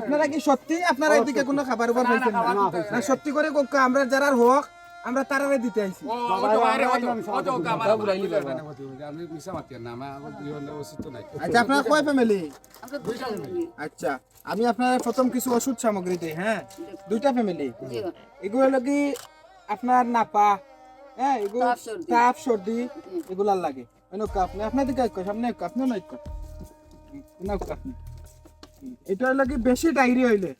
আপনারা কি সত্যি আপনারা এদিকে কোনো খাবার উপর পাইছেন না? না সত্যি করে কোক আমরা যারা হোক আমরা তারারে দিতে আইছি। না আচ্ছা আপনারা কয় ফ্যামিলি আচ্ছা আমি আপনার প্রথম কিছু ওষুধ সামগ্রী দিই হ্যাঁ? দুইটা ফ্যামিলি এগুলো লাগি আপনার নাপা হ্যাঁ এগুলো তাপ, সর্দি। এগুলার লাগে। অনেক আপনি আপনার দিকে এক সামনে এক আপনি নাই আপনি হুম, এটা হলো কি বেশি ডায়রি হইলে।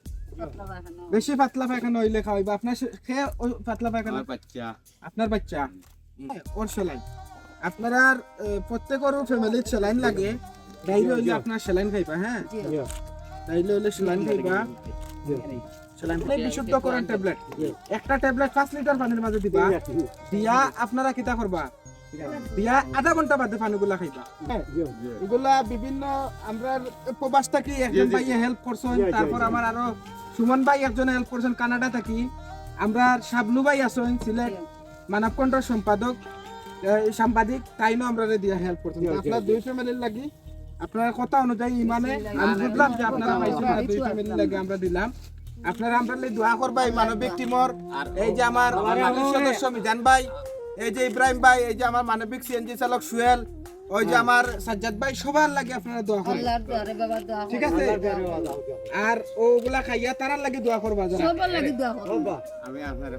বেশি পাতলা পায়খানা হইলে খাওয়াইবা। আপনার খেয়ে পাতলা পায়খানা বাচ্চা। আপনার বাচ্চা। হ্যাঁ, ওর সেলাইন। আপনার আর প্রত্যেকের ফ্যামিলির সেলাইন লাগে। ডাইরি হইলে আপনার সেলাইন খাইবা হ্যাঁ? ডাইরি হইলে সেলাইন খাইবা। সেলাইন খাই বিশুদ্ধ করেন ট্যাবলেট। একটা ট্যাবলেট পাঁচ লিটার পানির মাঝে দিবা। দিয়া আপনারা কিতা করবা? দিয়া আধা ঘণ্টা বাদে পানিগুলা খাইবা। হ্যাঁ, এগুলা বিভিন্ন আমরা প্রবাস থাকি একজন ভাই হেল্প করছেন তারপর আমার আরও সুমন ভাই একজন হেল্প করছেন কানাডা থাকি। আমরা শাবনু ভাই আছেন সিলেট মানব কণ্ঠর সম্পাদক। সাংবাদিক তাইনও আমরা দিয়া হেল্প করছেন। আপনার দুই ফ্যামিলির লাগি আপনার কথা অনুযায়ী ইমানে আমি বুঝলাম যে আপনারা পাইছেন দুই ফ্যামিলির লাগি আমরা দিলাম। আপনারা আমরা দোয়া করবাই মানবিক টিমর। এই যে আমার সদস্য মিজান ভাই এই যে ইব্রাহিম ভাই এই যে আমার মানবিক সিএনজি চালক সুহেল ওই যে আমার সাজ্জাদ ভাই সবার লাগে আপনারা দোয়া করেন। আল্লাহর দোয়ারে বাবা দোয়া ঠিক আছে? আর ওগুলা খাইয়া তারার লাগে দোয়া করবা যারা। সবার লাগে দোয়া করবা আমি আপনার